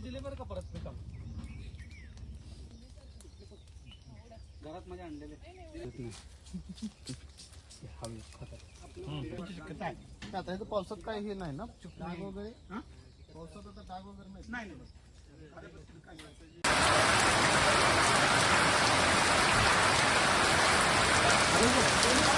दिले बरं का परत मी काम घरात माझ्या आणलेले आता इथं पावसात काही हे? नाही ना डाग वगैरे पावसात आता डाग वगैरे नाही Uhum.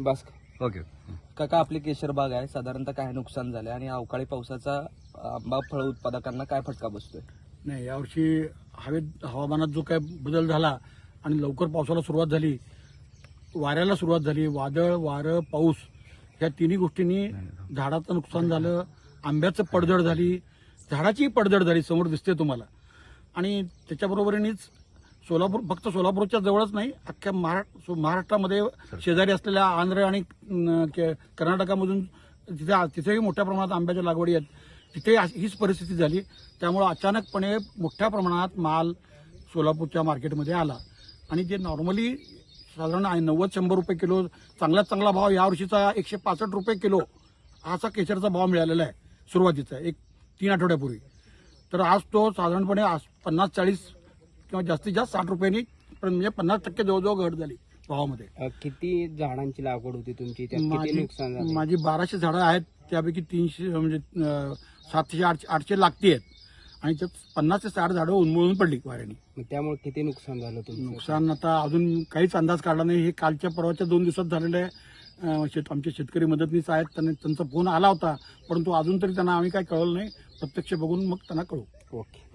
बस. ओके काका आपली केशर बाग आहे. साधारणतः काय नुकसान झालंय? आणि अवकाळी पावसाचा आंबा फळ उत्पादकांना काय फटका बसतोय? नाही यावर्षी हवेत हवामानात जो काय बदल झाला आणि लवकर पावसाला सुरुवात झाली वाऱ्याला सुरुवात झाली वादळ वारं पाऊस या तिन्ही गोष्टींनी झाडाचं नुकसान झालं आंब्याचं पडझड झाली झाडाचीही पडझड झाली समोर दिसते तुम्हाला. आणि त्याच्याबरोबरीनेच सोलापूर फक्त सोलापूरच्या जवळच नाही अख्ख्या महारा- सो- महाराष्ट्रामध्ये शेजारी असलेल्या आंध्र आणि के- कर्नाटकामधून तिथे तिथेही मोठ्या प्रमाणात आंब्याच्या लागवडी आहेत. तिथे हीच परिस्थिती झाली. त्यामुळं अचानकपणे मोठ्या प्रमाणात माल सोलापूरच्या मार्केटमध्ये आला. आणि जे नॉर्मली साधारण नव्वद शंभर रुपये किलो चांगल्यात चांगला भाव यावर्षीचा एकशे पासष्ट रुपये किलो असा केशरचा भाव मिळालेला आहे सुरुवातीचा एक तीन आठवड्यापूर्वी. तर आज तो साधारणपणे आज पन्नास चाळीस किंवा जास्तीत जास्त साठ रुपयांनी पण म्हणजे पन्नास टक्के जवळजवळ घट झाली भावामध्ये. अ, किती झाडांची लागवड होती तुमची? त्यात किती माझी नुकसान झालं? माझी बाराशे झाडं आहेत त्यापैकी तीनशे म्हणजे अं, सातशे आठशे आठशे लागती आहेत. आणि त्यात पन्नास ते साठ झाडं उन्मळून पडली वाऱ्याने. मग त्यामुळे किती नुकसान झालं तुमचं? नुकसान आता अजून काहीच अंदाज काढला नाही. हे कालच्या परवाच्या दोन दिवसात झालेलं आहे. अं, शेत आमचे शेतकरी मदतनीस आहेत. त्यांनी त्यांचा फोन आला होता. परंतु अजून तरी त्यांना आम्ही काय कळवलं नाही. प्रत्यक्ष बघून मग त्यांना कळू ओके.